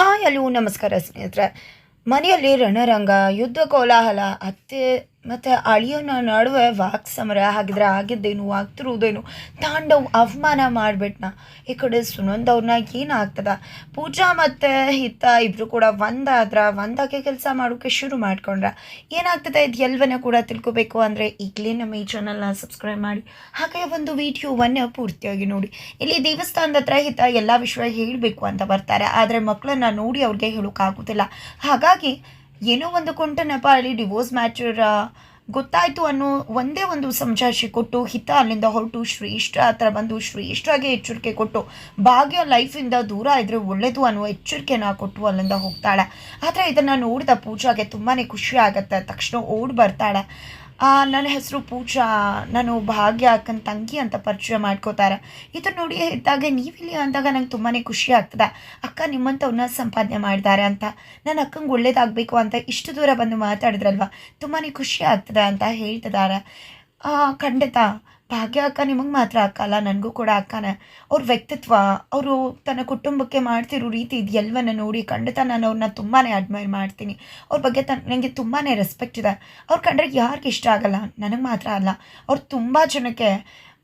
Hi hello ನಮಸ್ಕಾರ ಸ್ನೇಹಿತರೆ. ಮನೆಯಲ್ಲಿ ರಣರಂಗ ಯುದ್ಧ ಕೋಲಾಹಲ ಅತ್ತೆ ಮತ್ತು ಅಳಿಯೋನ ನಡುವೆ ವಾಕ್ ಸಮರ, ಹಾಗಿದ್ರೆ ಆಗಿದ್ದೇನು, ಆಗ್ತಿರುವುದೇನು, ತಾಂಡವ್ ಅವಮಾನ ಮಾಡಿಬಿಟ್ನ. ಈ ಕಡೆ ಸುನಂದ್ ಅವ್ರನ್ನ ಏನಾಗ್ತದ ಪೂಜಾ ಮತ್ತು ಹಿತ ಇಬ್ಬರು ಕೂಡ ಒಂದಾದ್ರ ಒಂದಾಗೆ ಕೆಲಸ ಮಾಡೋಕ್ಕೆ ಶುರು ಮಾಡ್ಕೊಂಡ್ರ. ಏನಾಗ್ತದೆ ಇದು ಎಲ್ಲವನ್ನ ಕೂಡ ತಿಳ್ಕೊಬೇಕು ಅಂದರೆ ಈಗಲೇ ನಮ್ಮ ಈ ಚಾನಲ್ನ ಸಬ್ಸ್ಕ್ರೈಬ್ ಮಾಡಿ. ಹಾಗೆ ಒಂದು ವಿಡಿಯೋವನ್ನು ಪೂರ್ತಿಯಾಗಿ ನೋಡಿ. ಇಲ್ಲಿ ದೇವಸ್ಥಾನದ ಹತ್ರ ಹಿತ ಎಲ್ಲ ವಿಷಯ ಹೇಳಬೇಕು ಅಂತ ಬರ್ತಾರೆ. ಆದರೆ ಮಕ್ಕಳನ್ನ ನೋಡಿ ಅವ್ರಿಗೆ ಹೇಳೋಕ್ಕಾಗೋದಿಲ್ಲ ಹಾಗಾಗಿ ಏನೋ ಒಂದು ಕೊಂಟನಪ್ಪ ನೆಪ ಅಲ್ಲಿ ಡಿವೋರ್ಸ್ ಮ್ಯಾಟ್ರ ಗೊತ್ತಾಯಿತು ಅನ್ನೋ ಒಂದೇ ಒಂದು ಸಮಜಾಯಿಷಿ ಕೊಟ್ಟು ಹಿತ ಅಲ್ಲಿಂದ ಹೊರಟು, ಶ್ರೇಷ್ಠ ಹತ್ರ ಬಂದು ಶ್ರೇಷ್ಠವಾಗಿ ಎಚ್ಚರಿಕೆ ಕೊಟ್ಟು, ಭಾಗ್ಯ ಲೈಫಿಂದ ದೂರ ಇದ್ರೆ ಒಳ್ಳೇದು ಅನ್ನೋ ಎಚ್ಚರಿಕೆನ ಕೊಟ್ಟು ಅಲ್ಲಿಂದ ಹೋಗ್ತಾಳೆ. ಆದರೆ ಇದನ್ನು ನೋಡಿದ ಪೂಜಾಗೆ ತುಂಬಾ ಖುಷಿ ಆಗುತ್ತೆ. ತಕ್ಷಣ ಓಡಿ ಬರ್ತಾಳೆ. ನನ್ನ ಹೆಸರು ಪೂಜಾ. ನಾನು ಭಾಗ್ಯ ಅಕ್ಕನ ತಂಗಿ ಅಂತ ಪರಿಚಯ ಮಾಡ್ಕೋತಾರೆ. ಇದು ನೋಡಿ ಇದ್ದಾಗ ನೀವಿಲ್ಲಿ ಅಂದಾಗ ನಂಗೆ ತುಂಬಾ ಖುಷಿ ಆಗ್ತದೆ. ಅಕ್ಕ ನಿಮ್ಮಂಥವ್ನ ಸಂಪಾದನೆ ಮಾಡಿದ್ದಾರೆ ಅಂತ. ನನ್ನ ಅಕ್ಕಂಗೆ ಒಳ್ಳೇದಾಗಬೇಕು ಅಂತ ಇಷ್ಟು ದೂರ ಬಂದು ಮಾತಾಡಿದ್ರಲ್ವ? ತುಂಬಾ ಖುಷಿ ಆಗ್ತದೆ ಅಂತ ಹೇಳ್ತಿದ್ದಾರೆ. ಖಂಡಿತ. ಭಾಗ್ಯ ಅಕ್ಕ ನಿಮಗೆ ಮಾತ್ರ ಅಕ್ಕಲ್ಲ, ನನಗೂ ಕೂಡ ಅಕ್ಕನೇ. ಅವ್ರ ವ್ಯಕ್ತಿತ್ವ, ಅವರು ತನ್ನ ಕುಟುಂಬಕ್ಕೆ ಮಾಡ್ತಿರೋ ರೀತಿ ಇದು ಎಲ್ಲವನ್ನ ನೋಡಿ ಖಂಡಿತ ನಾನು ಅವ್ರನ್ನ ತುಂಬಾ ಅಡ್ಮೈರ್ ಮಾಡ್ತೀನಿ. ಅವ್ರ ಬಗ್ಗೆ ತನ್ ನನಗೆ ತುಂಬಾ ರೆಸ್ಪೆಕ್ಟ್ ಇದೆ. ಅವ್ರು ಕಂಡ್ರೆ ಯಾರಿಗೆ ಇಷ್ಟ ಆಗಲ್ಲ, ನನಗೆ ಮಾತ್ರ ಅಲ್ಲ. ಅವ್ರು ತುಂಬ ಜನಕ್ಕೆ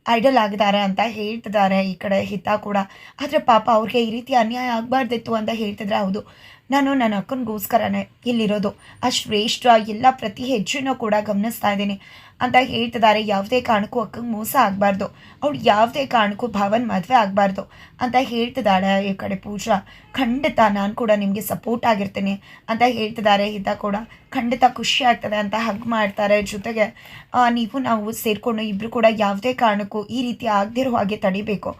ಐಡಲ್ ಆಗಿದ್ದಾರೆ ಅಂತ ಹೇಳ್ತಿದ್ದಾರೆ ಈ ಕಡೆ ಹಿತ ಕೂಡ. ಆದರೆ ಪಾಪ ಅವ್ರಿಗೆ ಈ ರೀತಿ ಅನ್ಯಾಯ ಆಗಬಾರ್ದಿತ್ತು ಅಂತ ಹೇಳ್ತಿದ್ರೆ ಹೌದು. ನಾನು ನನ್ನ ಅಕ್ಕನಿಗೋಸ್ಕರನೇ ಇಲ್ಲಿರೋದು. ಆ ಶ್ರೇಷ್ಠ, ಎಲ್ಲ ಪ್ರತಿ ಹೆಜ್ಜೆನೂ ಕೂಡ ಗಮನಿಸ್ತಾ ಇದ್ದೀನಿ. ಅಂತ ಹೇಳ್ತಿದ್ದಾರೆ. ಯಾವುದೇ ಕಾರಣಕ್ಕೂ ಅಕ್ಕಂಗೆ ಮೋಸ ಆಗಬಾರ್ದು. ಅವ್ಳು ಯಾವುದೇ ಕಾರಣಕ್ಕೂ ಭಾವನ್ ಮದುವೆ ಆಗಬಾರ್ದು ಅಂತ ಹೇಳ್ತಿದ್ದಾಳೆ ಈ ಕಡೆ ಪೂಜಾ. ಖಂಡಿತ ನಾನು ಕೂಡ ನಿಮಗೆ ಸಪೋರ್ಟ್ ಆಗಿರ್ತೀನಿ ಅಂತ ಹೇಳ್ತಿದ್ದಾರೆ. ಹಿತ ಕೂಡ ಖಂಡಿತ ಖುಷಿ ಆಗ್ತದೆ ಅಂತ ಹಗ್ ಮಾಡ್ತಾರೆ. ಜೊತೆಗೆ ನೀವು ನಾವು ಸೇರಿಕೊಂಡು ಇಬ್ಬರು ಕೂಡ ಯಾವುದೇ ಕಾರಣಕ್ಕೂ ಈ ರೀತಿ ಆಗದಿರೋ ಹಾಗೆ ತಡಿಬೇಕು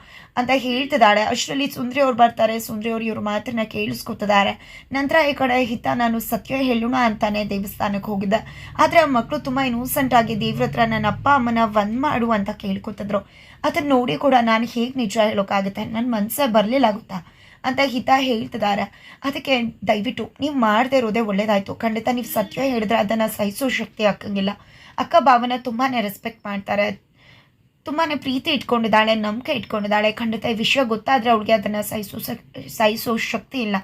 ಅಂತ ಹೇಳ್ತಿದ್ದಾಳೆ ಅಷ್ಟರಲ್ಲಿ ಸುಂದ್ರಿ ಅವ್ರು ಬರ್ತಾರೆ. ಸುಂದ್ರಿ ಅವ್ರು ಇವ್ರ ಮಾತನ್ನ ಕೇಳಿಸ್ಕೊತಿದ್ದಾರೆ ನಂತರ ಈ ಕಡೆ ಹಿತ, ನಾನು ಸತ್ಯ ಹೇಳೋಣ ಅಂತಾನೆ ದೇವಸ್ಥಾನಕ್ಕೆ ಹೋಗಿದ್ದೆ. ಆದರೆ ಆ ಮಕ್ಕಳು ತುಂಬ ಇನ್ನೂಸೆಂಟ್ ಆಗಿ ದೇವ್ರ ಹತ್ರ ನನ್ನ ಅಪ್ಪ, ಅಮ್ಮನ ಒಂದ್ ಮಾಡು ಅಂತ ಕೇಳ್ಕೊತಿದ್ರು. ಅದನ್ನ ನೋಡಿ ಕೂಡ ನಾನು ಹೇಗೆ ನಿಜ ಹೇಳೋಕ್ಕಾಗುತ್ತೆ ನನ್ನ ಮನಸ್ಸೇ ಬರಲಿಲ್ಲ ಗೊತ್ತಾ? ಅಂತ ಹಿತ ಹೇಳ್ತಿದ್ದಾರೆ. ಅದಕ್ಕೆ ದಯವಿಟ್ಟು, ನೀವು ಮಾಡದೇ ಇರೋದೇ ಒಳ್ಳೇದಾಯಿತು. ಖಂಡಿತ ನೀವು ಸತ್ಯ ಹೇಳಿದ್ರೆ ಅದನ್ನು ಸಹಿಸೋ ಶಕ್ತಿ ಹಾಕಂಗಿಲ್ಲ ಅಕ್ಕ ಭಾವನ ತುಂಬಾ ರೆಸ್ಪೆಕ್ಟ್ ಮಾಡ್ತಾರೆ. ತುಂಬಾ ಪ್ರೀತಿ ಇಟ್ಕೊಂಡಿದ್ದಾಳೆ, ನಂಬಿಕೆ ಇಟ್ಕೊಂಡಿದ್ದಾಳೆ. ಖಂಡಿತ ಈ ವಿಷಯ ಗೊತ್ತಾದರೆ ಅವಳಿಗೆ ಅದನ್ನು ಸಹಿಸೋ ಸಹಿಸೋ ಶಕ್ತಿ ಇಲ್ಲ.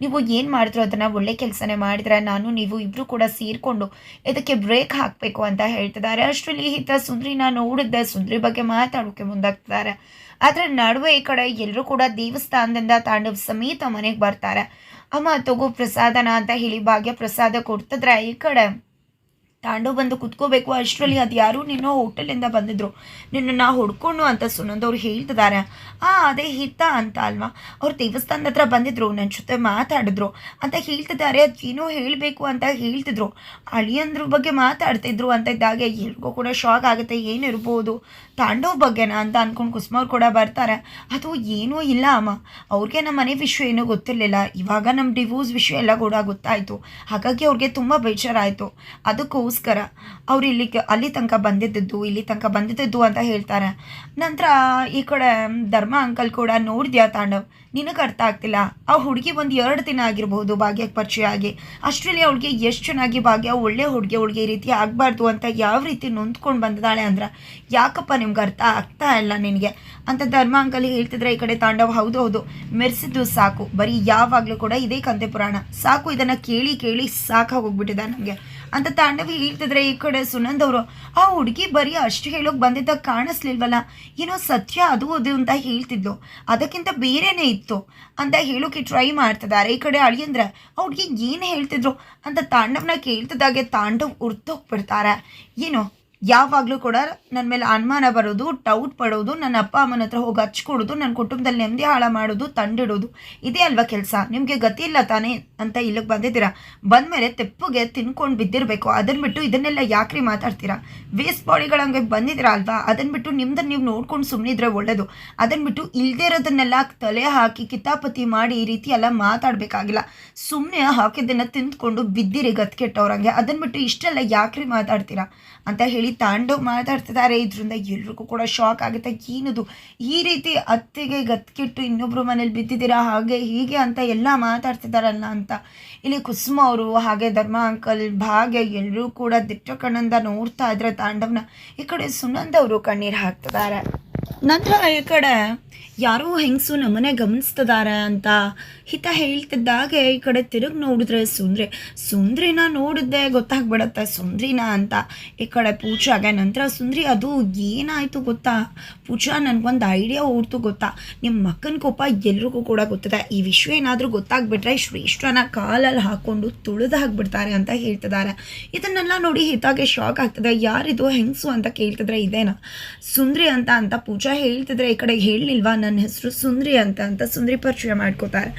ನೀವು ಏನು ಮಾಡಿದ್ರು ಅದನ್ನು ಒಳ್ಳೆ ಕೆಲಸನೇ ಮಾಡಿದ್ರೆ, ನಾನು, ನೀವು ಇಬ್ಬರು ಕೂಡ ಸೇರಿಕೊಂಡು ಇದಕ್ಕೆ ಬ್ರೇಕ್ ಹಾಕಬೇಕು ಅಂತ ಹೇಳ್ತಿದ್ದಾರೆ. ಅಷ್ಟರಲ್ಲಿ ಹಿತ ಸುಂದ್ರಿನ ನೋಡಿದ್ದೆ. ಸುಂದ್ರಿ ಬಗ್ಗೆ ಮಾತಾಡೋಕೆ ಮುಂದಾಗ್ತಿದ್ದಾರೆ. ಆದರೆ ನಡುವೆ ಈ ಕಡೆ ಎಲ್ಲರೂ ಕೂಡ ದೇವಸ್ಥಾನದಿಂದ ತಾಂಡವ ಸಮೇತ ಮನೆಗೆ ಬರ್ತಾರೆ. ಅಮ್ಮ, ತಗೋ ಪ್ರಸಾದನ ಅಂತ ಹೇಳಿ ಭಾಗ್ಯ ಪ್ರಸಾದ ಕೊಡ್ತಿದ್ರೆ ಈ ಕಡೆ ತಾಂಡು ಬಂದು ಕುತ್ಕೋಬೇಕು, ಅಷ್ಟರಲ್ಲಿ ಅದು ಯಾರು ನಿನ್ನ ಹೋಟೆಲಿಂದ ಬಂದಿದ್ರು. ನಿನ್ನನ್ನು ಹೊಡ್ಕೊಂಡು ಅಂತ ಸುನಂದವ್ರು ಹೇಳ್ತಿದ್ದಾರೆ ಆ, ಅದೇ ಹಿತ ಅಂತ ಅಲ್ವಾ? ಅವ್ರು ದೇವಸ್ಥಾನದ ಹತ್ರ ಬಂದಿದ್ರು ನನ್ನ ಜೊತೆ ಮಾತಾಡಿದ್ರು ಅಂತ ಹೇಳ್ತಿದ್ದಾರೆ ಏನೋ ಹೇಳಬೇಕು ಅಂತ ಹೇಳ್ತಿದ್ರು. ಅಳಿಯಂದ್ರ ಬಗ್ಗೆ ಮಾತಾಡ್ತಿದ್ರು ಅಂತ ಇದ್ದಾಗ ಎಲ್ರಿಗೂ ಕೂಡ ಶಾಕ್ ಆಗುತ್ತೆ. ಏನಿರ್ಬೋದು ತಾಂಡವ್ ಬಗ್ಗೆನಾ ಅಂತ ಅನ್ಕೊಂಡು ಕುಸುಮ ಅವ್ರು ಕೂಡ ಬರ್ತಾರೆ. ಅದು ಏನೂ ಇಲ್ಲ ಅಮ್ಮ. ಅವ್ರಿಗೆ ನಮ್ಮ ಮನೆ ವಿಷಯ ಏನೂ ಗೊತ್ತಿರಲಿಲ್ಲ. ಇವಾಗ ನಮ್ಮ ಡಿವೋರ್ಸ್ ವಿಷಯ ಎಲ್ಲ ಕೂಡ ಗೊತ್ತಾಯಿತು. ಹಾಗಾಗಿ ಅವ್ರಿಗೆ ತುಂಬ ಬೇಜಾರಾಯಿತು. ಅದಕ್ಕೋಸ್ಕರ ಅವ್ರು ಇಲ್ಲಿ ಅಲ್ಲಿ ತನಕ ಬಂದಿದ್ದದ್ದು, ಇಲ್ಲಿ ತನಕ ಬಂದಿದ್ದದ್ದು ಅಂತ ಹೇಳ್ತಾರೆ. ನಂತರ ಈ ಕಡೆ ಧರ್ಮ ಅಂಕಲ್ ಕೂಡ ನೋಡಿದ್ಯಾ ತಾಂಡವ್? ನಿನಗೆ ಅರ್ಥ ಆಗ್ತಿಲ್ಲ. ಆ ಹುಡುಗಿ ಒಂದು ಎರಡು ದಿನ ಆಗಿರ್ಬೋದು ಭಾಗ್ಯಕ್ಕೆ ಪರಿಚಯ ಆಗಿ. ಅಷ್ಟರಲ್ಲಿ ಅವಳಿಗೆ ಎಷ್ಟು ಚೆನ್ನಾಗಿ ಭಾಗ್ಯ, ಒಳ್ಳೆ ಹುಡುಗಿ ಈ ರೀತಿ ಆಗಬಾರ್ದು ಅಂತ ಯಾವ ರೀತಿ ನೊಂದ್ಕೊಂಡು ಬಂದಿದ್ದಾಳೆ ಅಂದ್ರೆ ಯಾಕಪ್ಪ ನಿಮ್ಗೆ ಅರ್ಥ ಆಗ್ತಾ ಇಲ್ಲ ನಿನಗೆ? ಅಂತ ಧರ್ಮ ಅಂಕಲ್ ಹೇಳ್ತಿದ್ರೆ ಈ ಕಡೆ ತಾಂಡವ್, ಹೌದು ಹೌದು. ಮೆರೆಸಿದ್ದು ಸಾಕು. ಬರೀ ಯಾವಾಗಲೂ ಕೂಡ ಇದೇ ಕಂತೆ ಪುರಾಣ. ಸಾಕು, ಇದನ್ನು ಕೇಳಿ ಕೇಳಿ ಸಾಕಾಗಿ ಹೋಗ್ಬಿಟ್ಟಿದೆ ನನಗೆ ಅಂತ ತಾಂಡವಿ ಹೇಳ್ತಿದ್ರೆ ಈ ಕಡೆ ಸುನಂದ್ ಅವರು, ಆ ಹುಡುಗಿ ಬರೀ ಅಷ್ಟು ಹೇಳೋಕೆ ಬಂದಿದ್ದ ಕಾಣಿಸ್ಲಿಲ್ವಲ್ಲ, ಏನೋ ಸತ್ಯ ಅದು ಅದು ಅಂತ ಹೇಳ್ತಿದ್ಲು. ಅದಕ್ಕಿಂತ ಬೇರೆನೇ ಇತ್ತು ಅಂತ ಹೇಳೋಕೆ ಟ್ರೈ ಮಾಡ್ತಿದ್ದಾರೆ ಈ ಕಡೆ ಅಳಿಯಂದ್ರೆ. ಆ ಹುಡುಗಿ ಏನು ಹೇಳ್ತಿದ್ರು ಅಂತ ತಾಂಡವ್ನ ಕೇಳ್ತಿದ್ದಾಗೆ ತಾಂಡವ್ ಉರ್ತೋಗ್ಬಿಡ್ತಾರೆ ಏನು ಯಾವಾಗಲೂ ಕೂಡ ನನ್ನ ಮೇಲೆ ಅನುಮಾನ ಬರೋದು ಡೌಟ್ ಪಡೋದು, ನನ್ನ ಅಪ್ಪ ಅಮ್ಮನ ಹತ್ರ ಹೋಗಿ ಹಚ್ಕೊಡೋದು ನನ್ನ ಕುಟುಂಬದಲ್ಲಿ ನೆಮ್ಮದಿ ಹಾಳ ಮಾಡೋದು ತಂಡಿಡೋದು ಇದೇ ಅಲ್ವಾ ಕೆಲಸ? ನಿಮಗೆ ಗತಿ ಇಲ್ಲ ತಾನೇ ಅಂತ ಇಲ್ಲಿಗೆ ಬಂದಿದ್ದೀರಾ? ಬಂದಮೇಲೆ ತೆಪ್ಪಗೆ ತಿನ್ಕೊಂಡು ಬಿದ್ದಿರಬೇಕು. ಅದನ್ನ ಬಿಟ್ಟು ಇದನ್ನೆಲ್ಲ ಯಾಕ್ರಿ ಮಾತಾಡ್ತೀರಾ? ವೇಸ್ಟ್ ಬಾಡಿಗಳಂಗೆ ಬಂದಿದ್ದೀರಾ ಅಲ್ವಾ? ಅದನ್ನ ಬಿಟ್ಟು ನಿಮ್ದನ್ನ ನೀವು ನೋಡ್ಕೊಂಡು ಸುಮ್ಮನಿದ್ರೆ ಒಳ್ಳೇದು. ಅದನ್ನ ಬಿಟ್ಟು ಇಲ್ದೇ ಇರೋದನ್ನೆಲ್ಲ ತಲೆ ಹಾಕಿ ಕಿತಾಪತಿ ಮಾಡಿ ಈ ರೀತಿ ಎಲ್ಲ ಮಾತಾಡಬೇಕಾಗಿಲ್ಲ. ಸುಮ್ಮನೆ ಹಾಕಿದ್ದನ್ನು ತಿಂದ್ಕೊಂಡು ಬಿದ್ದಿರಿ ಗತ್ಕೆಟ್ಟವ್ರಂಗೆ ಅದನ್ನ ಬಿಟ್ಟು ಇಷ್ಟೆಲ್ಲ ಯಾಕ್ರಿ ಮಾತಾಡ್ತೀರಾ? ಅಂತ ಹೇಳಿ ತಾಂಡವ್ ಮಾತಾಡ್ತಿದ್ದಾರೆ. ಇದರಿಂದ ಎಲ್ರಿಗೂ ಕೂಡ ಶಾಕ್ ಆಗುತ್ತೆ. ಏನದು? ಈ ರೀತಿ ಅತ್ತೆಗೆ ಗತ್ಕಿಟ್ಟು ಇನ್ನೊಬ್ಬರು ಮನೇಲಿ ಬಿದ್ದಿದ್ದೀರಾ? ಹಾಗೆ ಹೀಗೆ ಅಂತ ಎಲ್ಲ ಮಾತಾಡ್ತಿದ್ದಾರಲ್ಲ ಅಂತ. ಇಲ್ಲಿ ಕುಸುಮ ಅವರು ಹಾಗೆ ಧರ್ಮ ಅಂಕಲ್ ಭಾಗ್ಯ ಎಲ್ಲರೂ ಕೂಡ ದಿಟ್ಟ ಕಣ್ಣಿಂದ ನೋಡ್ತಾ ಇದ್ರೆ ತಾಂಡವ್ನ. ಈ ಕಡೆ ಸುನಂದ್ ಅವರು ಕಣ್ಣೀರು ಹಾಕ್ತಿದ್ದಾರೆ. ನಂತರ ಈ ಕಡೆ ಯಾರೋ ಹೆಂಗಸು ನಮ್ಮನೆ ಗಮನಿಸ್ತಿದ್ದಾರೆ ಅಂತ ಹಿತ ಹೇಳ್ತಿದ್ದಾಗೆ ಈ ಕಡೆ ತಿರುಗಿ ನೋಡಿದ್ರೆ ಸುಂದ್ರಿ. ಸುಂದ್ರಿನ ನೋಡಿದ್ದೆ ಗೊತ್ತಾಗ್ಬಿಡತ್ತೆ, ಸುಂದ್ರಿನ ಅಂತ. ಈ ಕಡೆ ಪೂಜಾಗೆ ನಂತರ ಸುಂದ್ರಿ, ಅದು ಏನಾಯಿತು ಗೊತ್ತಾ? ಪೂಜಾ ನನಗೊಂದು ಐಡಿಯಾ ಓಡ್ತು ಗೊತ್ತಾ? ನಿಮ್ಮ ಮಕ್ಕನ ಕೋಪ ಎಲ್ರಿಗೂ ಕೂಡ ಗೊತ್ತಿದೆ. ಈ ವಿಷಯ ಏನಾದರೂ ಗೊತ್ತಾಗ್ಬಿಟ್ರೆ ಶ್ರೇಷ್ಠನ ಕಾಲಲ್ಲಿ ಹಾಕ್ಕೊಂಡು ತುಳಿದು ಹಾಕ್ಬಿಡ್ತಾರೆ ಅಂತ ಹೇಳ್ತಿದ್ದಾರೆ. ಇದನ್ನೆಲ್ಲ ನೋಡಿ ಹಿತಾಗೆ ಶಾಕ್ ಆಗ್ತದೆ. ಯಾರಿದು ಹೆಂಗಸು ಅಂತ ಕೇಳ್ತಿದ್ರೆ ಇದೇನಾ? ಸುಂದ್ರಿ ಅಂತ ಅಂತ ಪೂಜಾ ಹೇಳ್ತಿದ್ರೆ ಈ ಕಡೆ ಹೇಳಲಿಲ್ವಾ? ನನ್ನ ಹೆಸರು ಸುಂದ್ರಿ ಅಂತ ಅಂತ ಸುಂದ್ರಿ ಪರಿಚಯ ಮಾಡ್ಕೋತಾರೆ.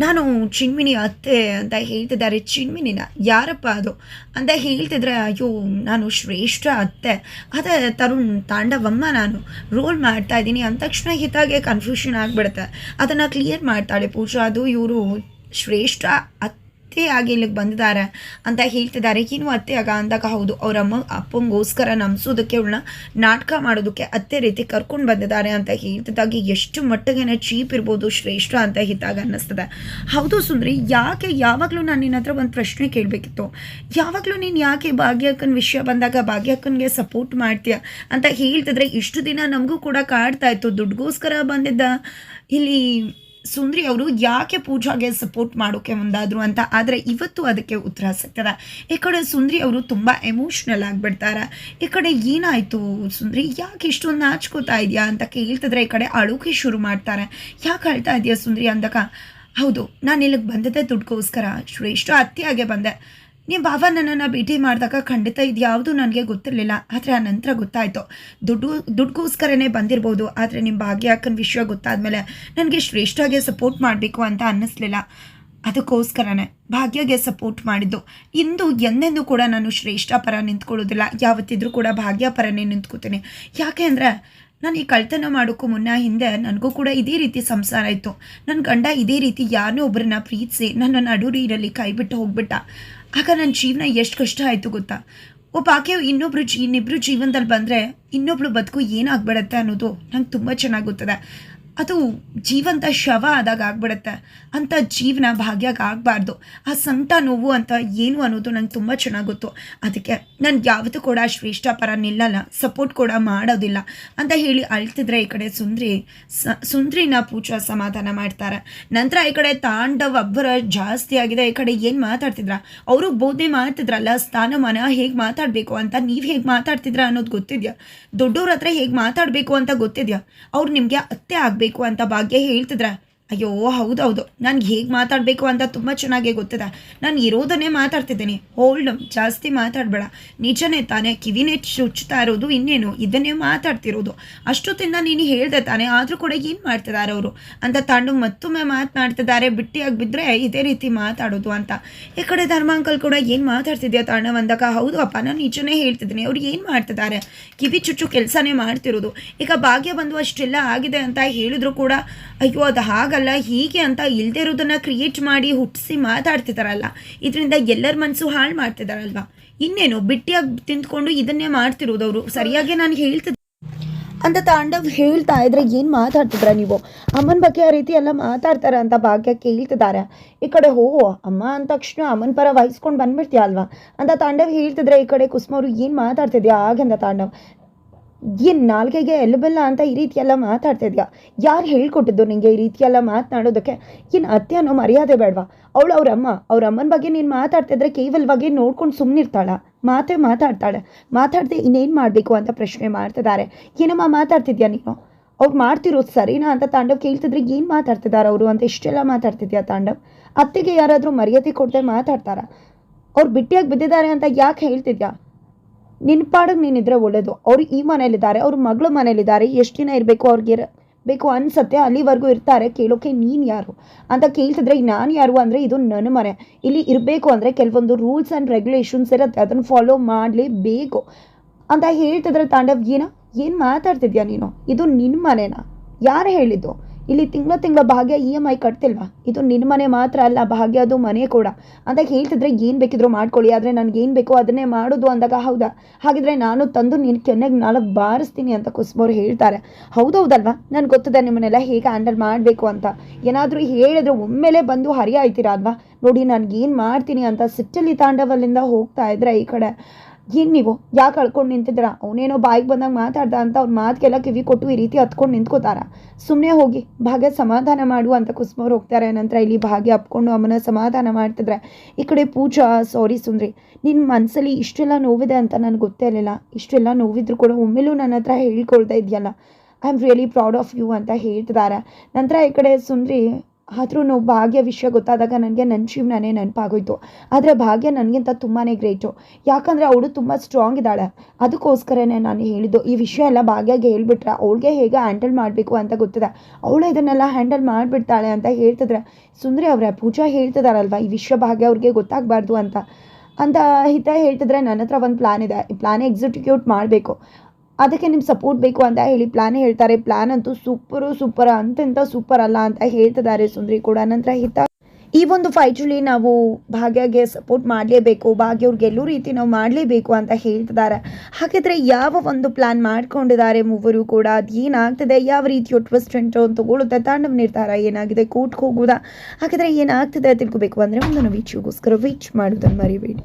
ನಾನು ಚಿನ್ಮಿನಿ ಅತ್ತೆ ಅಂತ ಹೇಳ್ತಿದ್ದಾರೆ. ಚಿನ್ಮಿನಿನ ಯಾರಪ್ಪ ಅದು? ಅಂತ ಹೇಳ್ತಿದ್ರೆ, ಅಯ್ಯೋ, ನಾನು ಶ್ರೇಷ್ಠ ಅತ್ತೆ. ಅದೇ ತರುಣ್ ತಾಂಡವಮ್ಮ ನಾನು. ರೋಲ್ ಮಾಡ್ತಾ ಇದ್ದೀನಿ. ಅಂದ ತಕ್ಷಣ ಹಿತಾಗೆ ಕನ್ಫ್ಯೂಷನ್ ಆಗಿಬಿಡುತ್ತೆ. ಅದನ್ನು ಕ್ಲಿಯರ್ ಮಾಡ್ತಾಳೆ ಪೂಜಾ. ಅದು ಇವರು ಶ್ರೇಷ್ಠ ಅತ್ತೆ. ಆಗಿ ಇಲ್ಲಿಗೆ ಬಂದಿದ್ದಾರೆ ಅಂತ ಹೇಳ್ತಿದ್ದಾರೆ. ಏನು ಅತ್ತೆ ಆಗ ಅಂದಾಗ, ಹೌದು, ಅವ್ರ ಅಮ್ಮ ಅಪ್ಪಂಗೋಸ್ಕರ ನಂಬಿಸೋದಕ್ಕೆ ಅವಳನ್ನ ನಾಟಕ ಮಾಡೋದಕ್ಕೆ ಅತ್ತೆ ರೀತಿ ಕರ್ಕೊಂಡು ಬಂದಿದ್ದಾರೆ ಅಂತ ಹೇಳ್ತಿದ್ದಾಗ ಎಷ್ಟು ಮಟ್ಟಿಗೆ ಚೀಪ್ ಇರ್ಬೋದು, ಶ್ರೇಷ್ಠ ಅಂತ ಹಿತಾಗ ಅನ್ನಿಸ್ತದೆ. ಹೌದು ಸುಂದ್ರಿ, ಯಾಕೆ ಯಾವಾಗಲೂ ನಾನು ನಿನ್ನ ಹತ್ರ ಒಂದು ಪ್ರಶ್ನೆ ಕೇಳಬೇಕಿತ್ತು? ಯಾವಾಗಲೂ ನೀನು ಯಾಕೆ ಭಾಗ್ಯಕ್ಕನ ವಿಷಯ ಬಂದಾಗ ಭಾಗ್ಯಕ್ಕನಿಗೆ ಸಪೋರ್ಟ್ ಮಾಡ್ತೀಯ? ಅಂತ ಹೇಳ್ತಿದ್ರೆ, ಇಷ್ಟು ದಿನ ನಮಗೂ ಕೂಡ ಕಾಡ್ತಾ ಇತ್ತು. ದುಡ್ಗೋಸ್ಕರ ಬಂದಿದ್ದ ಇಲ್ಲಿ ಸುಂದ್ರಿ ಅವರು ಯಾಕೆ ಪೂಜಾಗೆ ಸಪೋರ್ಟ್ ಮಾಡೋಕೆ ಮುಂದಾದ್ರು ಅಂತ. ಆದರೆ ಇವತ್ತು ಅದಕ್ಕೆ ಉತ್ತರ ಸಿಗ್ತದೆ. ಈ ಕಡೆ ಸುಂದ್ರಿ ಅವರು ತುಂಬ ಎಮೋಷ್ನಲ್ ಆಗಿಬಿಡ್ತಾರೆ. ಈ ಕಡೆ ಏನಾಯಿತು ಸುಂದ್ರಿ? ಯಾಕೆ ಇಷ್ಟೊಂದು ನಾಚ್ಕೋತಾ ಇದೆಯಾ ಅಂತ ಕೇಳ್ತಿದ್ರೆ ಈ ಕಡೆ ಅಳುಕೆ ಶುರು ಮಾಡ್ತಾರೆ. ಯಾಕೆ ಅಳ್ತಾ ಇದೆಯಾ ಸುಂದ್ರಿ ಅಂದಾಗ, ಹೌದು, ನಾನು ಇಲ್ಲಿಗೆ ಬಂದದ್ದೇ ದುಡ್ಗೋಸ್ಕರ ಶ್ರೇಷ್ಠ ಅತ್ತಿಯಾಗೆ ಬಂದೆ. ನಿಮ್ಮ ಬಾಬಾ ನನ್ನನ್ನು ಭೇಟಿ ಮಾಡಿದಾಗ ಖಂಡಿತ ಇದು ಯಾವುದು ನನಗೆ ಗೊತ್ತಿರಲಿಲ್ಲ. ಆದರೆ ಆ ನಂತರ ಗೊತ್ತಾಯಿತು. ದುಡ್ಡು, ದುಡ್ಡುಗೋಸ್ಕರನೇ ಬಂದಿರ್ಬೋದು. ಆದರೆ ನಿಮ್ಮ ಭಾಗ್ಯ, ಅಕ್ಕನ ವಿಷಯ ಗೊತ್ತಾದಮೇಲೆ ನನಗೆ ಶ್ರೇಷ್ಠಗೆ ಸಪೋರ್ಟ್ ಮಾಡಬೇಕು ಅಂತ ಅನ್ನಿಸ್ಲಿಲ್ಲ. ಅದಕ್ಕೋಸ್ಕರನೇ ಭಾಗ್ಯಗೆ ಸಪೋರ್ಟ್ ಮಾಡಿದ್ದು. ಇಂದು ಎಂದೆಂದೂ ಕೂಡ ನಾನು ಶ್ರೇಷ್ಠ ಪರ ನಿಂತ್ಕೊಳ್ಳೋದಿಲ್ಲ. ಯಾವತ್ತಿದ್ರೂ ಕೂಡ ಭಾಗ್ಯ ಪರನೇ ನಿಂತ್ಕೋತೀನಿ. ಯಾಕೆ ಅಂದರೆ ನಾನು ಈ ಕಳ್ತನ ಮಾಡೋಕ್ಕೂ ಮುನ್ನ ಹಿಂದೆ ನನಗೂ ಕೂಡ ಇದೇ ರೀತಿ ಸಂಸಾರ ಇತ್ತು. ನನ್ನ ಗಂಡ ಇದೇ ರೀತಿ ಯಾರನ್ನೋ ಒಬ್ಬರನ್ನ ಪ್ರೀತಿಸಿ ನನ್ನನ್ನು ಅಡೂರಿರಲ್ಲಿ ಕೈಬಿಟ್ಟು ಹೋಗ್ಬಿಟ್ಟ. ಆಗ ನನ್ನ ಜೀವನ ಎಷ್ಟು ಕಷ್ಟ ಆಯಿತು ಗೊತ್ತಾ? ಒಬ್ಬ ಆಕೆ ಇನ್ನೊಬ್ರು ಜೀ, ಇನ್ನಿಬ್ರು ಜೀವನದಲ್ಲಿ ಬಂದರೆ ಇನ್ನೊಬ್ಳು ಬದುಕು ಏನಾಗ್ಬಿಡತ್ತೆ ಅನ್ನೋದು ನಂಗೆ ತುಂಬ ಚೆನ್ನಾಗಿ ಗೊತ್ತದೆ. ಅದು ಜೀವಂತ ಶವ ಆದಾಗ ಆಗ್ಬಿಡುತ್ತೆ. ಅಂಥ ಜೀವನ ಭಾಗ್ಯಾಗ ಆಗಬಾರ್ದು. ಆ ಸಂತ ನೋವು ಅಂತ ಏನು ಅನ್ನೋದು ನಂಗೆ ತುಂಬ ಚೆನ್ನಾಗಿ ಗೊತ್ತು. ಅದಕ್ಕೆ ನಾನು ಯಾವುದು ಕೂಡ ಶ್ರೇಷ್ಠ ಪರ ನಿಲ್ಲಲ್ಲ ಸಪೋರ್ಟ್ ಕೂಡ ಮಾಡೋದಿಲ್ಲ ಅಂತ ಹೇಳಿ ಅಳ್ತಿದ್ರೆ ಈ ಕಡೆ ಸುಂದ್ರಿ ಸುಂದ್ರಿನ ಪೂಜಾ ಸಮಾಧಾನ ಮಾಡ್ತಾರೆ. ನಂತರ ಈ ಕಡೆ ತಾಂಡವ ಅಬ್ಬರ ಜಾಸ್ತಿ ಆಗಿದೆ. ಈ ಕಡೆ ಏನು ಮಾತಾಡ್ತಿದ್ರ? ಅವರು ಬೋಧನೆ ಮಾಡ್ತಿದ್ರಲ್ಲ, ಸ್ಥಾನಮಾನ ಹೇಗೆ ಮಾತಾಡಬೇಕು ಅಂತ, ನೀವು ಹೇಗೆ ಮಾತಾಡ್ತಿದ್ರ ಅನ್ನೋದು ಗೊತ್ತಿದೆಯಾ? ದೊಡ್ಡವ್ರ ಹತ್ರ ಹೇಗೆ ಮಾತಾಡಬೇಕು ಅಂತ ಗೊತ್ತಿದೆಯಾ? ಅವ್ರು ನಿಮಗೆ ಅತ್ತೆ ಆಗಬೇಕು. ಅಂತ ಭಾಗ್ಯ ಹೇಳ್ತಿದ್ರ. ಅಯ್ಯೋ ಹೌದೌದು ನನಗೆ ಹೇಗೆ ಮಾತಾಡಬೇಕು ಅಂತ ತುಂಬ ಚೆನ್ನಾಗೇ ಗೊತ್ತಿದೆ. ನಾನು ಇರೋದನ್ನೇ ಮಾತಾಡ್ತಿದ್ದೀನಿ. ಹೋಲ್ಡ್ ಜಾಸ್ತಿ ಮಾತಾಡಬೇಡ. ನಿಜನೇ ತಾನೇ, ಕಿವಿನೇ ಚುಚ್ತಾ ಇರೋದು ಇನ್ನೇನು? ಇದನ್ನೇ ಮಾತಾಡ್ತಿರೋದು. ಅಷ್ಟೊತ್ತಿಂದ ನೀನು ಹೇಳ್ದೆ ತಾನೇ, ಆದರೂ ಕೂಡ ಏನು ಮಾಡ್ತಿದ್ದಾರೆ ಅವರು? ಅಂತ ತಾಂಡು ಮತ್ತೊಮ್ಮೆ ಮಾತನಾಡ್ತಿದ್ದಾರೆ ಬಿಟ್ಟಿಯಾಗಿ ಬಿದ್ದರೆ ಇದೇ ರೀತಿ ಮಾತಾಡೋದು ಅಂತ. ಈ ಕಡೆ ಧರ್ಮಾಂಕಲ್ ಕೂಡ ಏನು ಮಾತಾಡ್ತಿದ್ಯಾ ತಾಂಡ ಅಂದಾಗ ಹೌದು ಅಪ್ಪ, ನಾನು ನಿಜನೇ ಹೇಳ್ತಿದ್ದೀನಿ. ಅವ್ರು ಏನು ಮಾಡ್ತಿದ್ದಾರೆ ಕಿವಿ ಚುಚ್ಚು ಕೆಲಸನೇ ಮಾಡ್ತಿರೋದು. ಈಗ ಭಾಗ್ಯ ಬಂದು ಅಷ್ಟೆಲ್ಲ ಆಗಿದೆ ಅಂತ ಹೇಳಿದ್ರು ಕೂಡ, ಅಯ್ಯೋ, ಅದು ಹಾಗಲ್ಲ ಹೀಗೆ ಅಂತ ಇಲ್ಲದೆ ಇರೋದನ್ನು ಕ್ರಿಯೇಟ್ ಮಾಡಿ ಹುಟ್ಟಿಸಿ ಮಾತಾಡ್ತಿದ್ದಾರಲ್ಲ ಇದರಿಂದ ಎಲ್ಲರ ಮನಸ್ಸು ಹಾಳು ಮಾಡ್ತಿದಾರಲ್ವಾ? ಇನ್ನೇನು, ಬಿಟ್ಟಿಯಾಗಿ ತಿಂದ್ಕೊಂಡು ಇದನ್ನೇ ಮಾಡ್ತಿರೋದು ಅವರು. ಸರಿಯಾಗಿ ನಾನು ಹೇಳ್ತಿದ್ದೆ ಅಂತ ತಾಂಡವ್ ಹೇಳ್ತಾ ಇದ್ರೆ ಏನು ಮಾತಾಡ್ತಿದ್ರ ನೀವು? ಅಮ್ಮನ ಬಗ್ಗೆ ಆ ರೀತಿ ಎಲ್ಲ ಮಾತಾಡ್ತಾರೆ ಅಂತ ಭಾಗ್ಯ ಕೇಳ್ತಿದ್ದಾರೆ ಈ ಕಡೆ ಹೋ, ಅಮ್ಮ ಅಂದ ತಕ್ಷಣ ಅಮ್ಮನ ಪರ ವಹಿಸ್ಕೊಂಡು ಬಂದ್ಬಿಡ್ತೀಯ ಅಲ್ವಾ? ಅಂತ ತಾಂಡವ್ ಹೇಳ್ತಿದ್ರೆ ಈ ಕಡೆ ಕುಸುಮವ್ರು ಏನು ಮಾತಾಡ್ತಿದ್ಯಾ? ಹಾಗೆಂದ ತಾಂಡವ್. ಏನು ನಾಲ್ಗೆಗೆ ಎಲ್ಲಬೆಲ್ಲ ಅಂತ ಈ ರೀತಿ ಎಲ್ಲ ಇದೆಯಾ? ಯಾರು ಹೇಳ್ಕೊಟ್ಟಿದ್ದು ನಿಂಗೆ ಈ ರೀತಿ ಎಲ್ಲ ಮಾತನಾಡೋದಕ್ಕೆ? ಏನು ಅತ್ತೆ ಅನ್ನೋ ಮರ್ಯಾದೆ ಬೇಡವಾ? ಅವಳು ಅವ್ರ ಅಮ್ಮ ಅವ್ರ ಅಮ್ಮನ ಬಗ್ಗೆ ನೀನು ಮಾತಾಡ್ತಿದ್ರೆ ಕೇವಲವಾಗಿ ನೋಡ್ಕೊಂಡು ಸುಮ್ಮನಿರ್ತಾಳ ಮಾತೇ ಮಾತಾಡ್ತಾಳೆ. ಮಾತಾಡದೆ ಇನ್ನೇನು ಮಾಡಬೇಕು ಅಂತ ಪ್ರಶ್ನೆ ಮಾಡ್ತಿದ್ದಾರೆ ಏನಮ್ಮ ಮಾತಾಡ್ತಿದ್ಯಾ ನೀನು? ಅವ್ರು ಮಾಡ್ತಿರೋದು ಸರಿನಾ ಅಂತ ತಾಂಡವ್ ಕೇಳ್ತಿದ್ರೆ ಏನು ಮಾತಾಡ್ತಿದ್ದಾರೆ ಅವರು ಅಂತ ಇಷ್ಟೆಲ್ಲ ಮಾತಾಡ್ತಿದ್ಯಾ ತಾಂಡವ್? ಅತ್ತೆಗೆ ಯಾರಾದರೂ ಮರ್ಯಾದೆ ಕೊಡದೆ ಮಾತಾಡ್ತಾರ? ಅವ್ರು ಬಿಟ್ಟಿಯಾಗಿ ಬಿದ್ದಿದ್ದಾರೆ ಅಂತ ಯಾಕೆ ಹೇಳ್ತಿದ್ಯಾ? ನಿನ್ನ ಪಾಡಿಗೆ ನೀನಿದ್ರೆ ಒಳ್ಳೇದು. ಅವ್ರು ಈ ಮನೇಲಿದ್ದಾರೆ ಅವ್ರ ಮಗಳ ಮನೇಲಿದ್ದಾರೆ ಎಷ್ಟು ದಿನ ಇರಬೇಕು ಅವ್ರಿಗೆ? ಬೇಕು ಅನ್ಸತ್ತೆ, ಅಲ್ಲಿವರೆಗೂ ಇರ್ತಾರೆ. ಕೇಳೋಕೆ ನೀನು ಯಾರು? ಅಂತ ಕೇಳ್ತಿದ್ರೆ, ನಾನು ಯಾರು ಅಂದರೆ ಇದು ನನ್ನ ಮನೆ. ಇಲ್ಲಿ ಇರಬೇಕು ಅಂದರೆ ಕೆಲವೊಂದು ರೂಲ್ಸ್ ಆ್ಯಂಡ್ ರೆಗ್ಯುಲೇಷನ್ಸ್ ಇರುತ್ತೆ. ಅದನ್ನು ಫಾಲೋ ಮಾಡಲೇಬೇಕು. ಅಂತ ಹೇಳ್ತಿದ್ರೆ ತಾಂಡವ್, ಏನೋ? ಏನು ಮಾತಾಡ್ತಿದ್ಯಾ ನೀನು? ಇದು ನಿನ್ನ ಮನೆನಾ? ಯಾರು ಹೇಳಿದ್ದು? ಇಲ್ಲಿ ತಿಂಗಳ ತಿಂಗಳ ಭಾಗ್ಯ ಇ ಎಂ ಐ ಕಟ್ತಿಲ್ವಾ? ಇದು ನಿನ್ನ ಮನೆ ಮಾತ್ರ ಅಲ್ಲ, ಭಾಗ್ಯ ಅದು ಮನೆ ಕೂಡ. ಅಂತ ಹೇಳ್ತಿದ್ರೆ ಏನು ಬೇಕಿದ್ರು ಮಾಡ್ಕೊಳ್ಳಿ, ಆದರೆ ನನಗೆ ಏನು ಬೇಕೋ ಅದನ್ನೇ ಮಾಡೋದು ಅಂದಾಗ ಹೌದಾ? ಹಾಗಿದ್ರೆ ನಾನು ತಂದು ನಿನ್ನ ಕೆನ್ನೆಗೆ ನಾಲ್ಕು ಬಾರಿಸ್ತೀನಿ ಅಂತ ಕುಸುಮವ್ರು ಹೇಳ್ತಾರೆ. ಹೌದೌದಲ್ವಾ? ನನಗೆ ಗೊತ್ತಿದೆ ನಿಮ್ಮನ್ನೆಲ್ಲ ಹೇಗೆ ಹ್ಯಾಂಡಲ್ ಮಾಡಬೇಕು ಅಂತ. ಏನಾದರೂ ಹೇಳಿದ್ರೆ ಒಮ್ಮೆಲೆ ಬಂದು ಹರಿಯಾಯ್ತೀರಾ ಅಲ್ವಾ? ನೋಡಿ ನನಗೇನು ಮಾಡ್ತೀನಿ ಅಂತ ಸಿಟ್ಟಲ್ಲಿ ತಾಂಡವಲ್ಲಿಂದ ಹೋಗ್ತಾ ಇದ್ರೆ ಈ ಕಡೆ. ಏನು ನೀವು? ಯಾಕೆ ಅಳ್ಕೊಂಡು ನಿಂತಿದ್ದೀರಾ? ಅವನೇನೋ ಬಾಯಿಗೆ ಬಂದಾಗ ಮಾತಾಡ್ದ ಅಂತ ಅವ್ನ ಮಾತಿಗೆಲ್ಲ ಕಿವಿ ಕೊಟ್ಟು ಈ ರೀತಿ ಹತ್ಕೊಂಡು ನಿಂತ್ಕೋತಾರ? ಸುಮ್ಮನೆ ಹೋಗಿ, ಭಾಗ್ಯ ಸಮಾಧಾನ ಮಾಡು ಅಂತ ಕುಸುಮವ್ರು ಹೋಗ್ತಾರೆ. ನಂತರ ಇಲ್ಲಿ ಭಾಗ್ಯ ಅಪ್ಕೊಂಡು ಅಮ್ಮನ ಸಮಾಧಾನ ಮಾಡ್ತಿದ್ರೆ, ಈ ಕಡೆ ಪೂಜಾ ಸಾರಿ ಸುಂದ್ರಿ ನಿನ್ನ ಮನಸ್ಸಲ್ಲಿ ಇಷ್ಟೆಲ್ಲ ನೋವಿದೆ ಅಂತ ನನಗೆ ಗೊತ್ತೇ ಇರಲಿಲ್ಲ. ಇಷ್ಟೆಲ್ಲ ನೋವಿದ್ರು ಕೂಡ ಒಮ್ಮೆಲೂ ನನ್ನ ಹತ್ರ ಹೇಳ್ಕೊಳ್ತಾ ಇದೆಯಲ್ಲ. I am really proud of you ಅಂತ ಹೇಳ್ತಿದ್ದಾರೆ ನಂತರ ಈ ಕಡೆ ಸುಂದ್ರಿ ಆದ್ರೂ ಭಾಗ್ಯ ವಿಷಯ ಗೊತ್ತಾದಾಗ ನನಗೆ ನನ್ನ ಜೀವನನೇ ನೆನಪಾಗೋಯ್ತು. ಆದರೆ ಭಾಗ್ಯ ನನಗಿಂತ ತುಂಬಾ ಗ್ರೇಟು ಯಾಕಂದರೆ ಅವಳು ತುಂಬ ಸ್ಟ್ರಾಂಗ್ ಇದ್ದಾಳೆ. ಅದಕ್ಕೋಸ್ಕರನೇ ನಾನು ಹೇಳಿದ್ದು, ಈ ವಿಷಯ ಎಲ್ಲ ಭಾಗ್ಯಗೆ ಹೇಳಿಬಿಟ್ರೆ ಅವಳಿಗೆ ಹೇಗೆ ಹ್ಯಾಂಡಲ್ ಮಾಡಬೇಕು ಅಂತ ಗೊತ್ತಿದೆ. ಅವಳು ಇದನ್ನೆಲ್ಲ ಹ್ಯಾಂಡಲ್ ಮಾಡಿಬಿಡ್ತಾಳೆ ಅಂತ ಹೇಳ್ತಿದ್ರೆ, ಸುಂದರಿ ಅವರೇ, ಪೂಜಾ ಹೇಳ್ತಿದಾರಲ್ವ, ಈ ವಿಷಯ ಭಾಗ್ಯ ಅವ್ರಿಗೆ ಗೊತ್ತಾಗಬಾರ್ದು ಅಂತ. ಅಂತ ಹಿತ ಹೇಳ್ತಿದ್ರೆ ನನ್ನ ಹತ್ರ ಒಂದು ಪ್ಲ್ಯಾನ್ ಇದೆ. ಈ ಪ್ಲ್ಯಾನ್ ಎಕ್ಸಿಕ್ಯೂಟ್ ಮಾಡಬೇಕು. ಅದಕ್ಕೆ ನಿಮ್ಮ ಸಪೋರ್ಟ್ ಬೇಕು ಅಂತ ಹೇಳಿ ಪ್ಲ್ಯಾನ್ ಹೇಳ್ತಾರೆ. ಪ್ಲ್ಯಾನ್ ಅಂತೂ ಸೂಪರು ಸೂಪರ್ ಅಂತೆಂಥ ಸೂಪರ್ ಅಲ್ಲ ಅಂತ ಹೇಳ್ತಿದ್ದಾರೆ ಸುಂದರಿ ಕೂಡ. ನಂತರ ಹಿತ, ಈ ಒಂದು ಫೈಟಲ್ಲಿ ನಾವು ಭಾಗ್ಯಗೆ ಸಪೋರ್ಟ್ ಮಾಡಲೇಬೇಕು ಭಾಗ್ಯ ಅವ್ರಿಗೆ ಎಲ್ಲೂ ರೀತಿ ನಾವು ಮಾಡಲೇಬೇಕು ಅಂತ ಹೇಳ್ತಿದ್ದಾರೆ. ಹಾಗಿದ್ರೆ ಯಾವ ಒಂದು ಪ್ಲಾನ್ ಮಾಡ್ಕೊಂಡಿದ್ದಾರೆ ಮೂವರು ಕೂಡ? ಅದು ಏನಾಗ್ತದೆ ಯಾವ ರೀತಿಯ ಟ್ವಿಸ್ಟ್ ಅಂತ ತಗೊಳ್ಳುತ್ತೆ? ತಾಂಡವ ನಿರ್ಧಾರ ಏನಾಗಿದೆ? ಕೋರ್ಟ್ಗೆ ಹೋಗೋದಾ ಹಾಗಿದ್ರೆ ಏನಾಗ್ತದೆ ತಿಳ್ಕೊಬೇಕು ಅಂದರೆ ಒಂದು ವೀಕ್ಷೆಗೋಸ್ಕರ ವೀಚ್ ಮಾಡೋದನ್ನು ಮರಿಬೇಡಿ.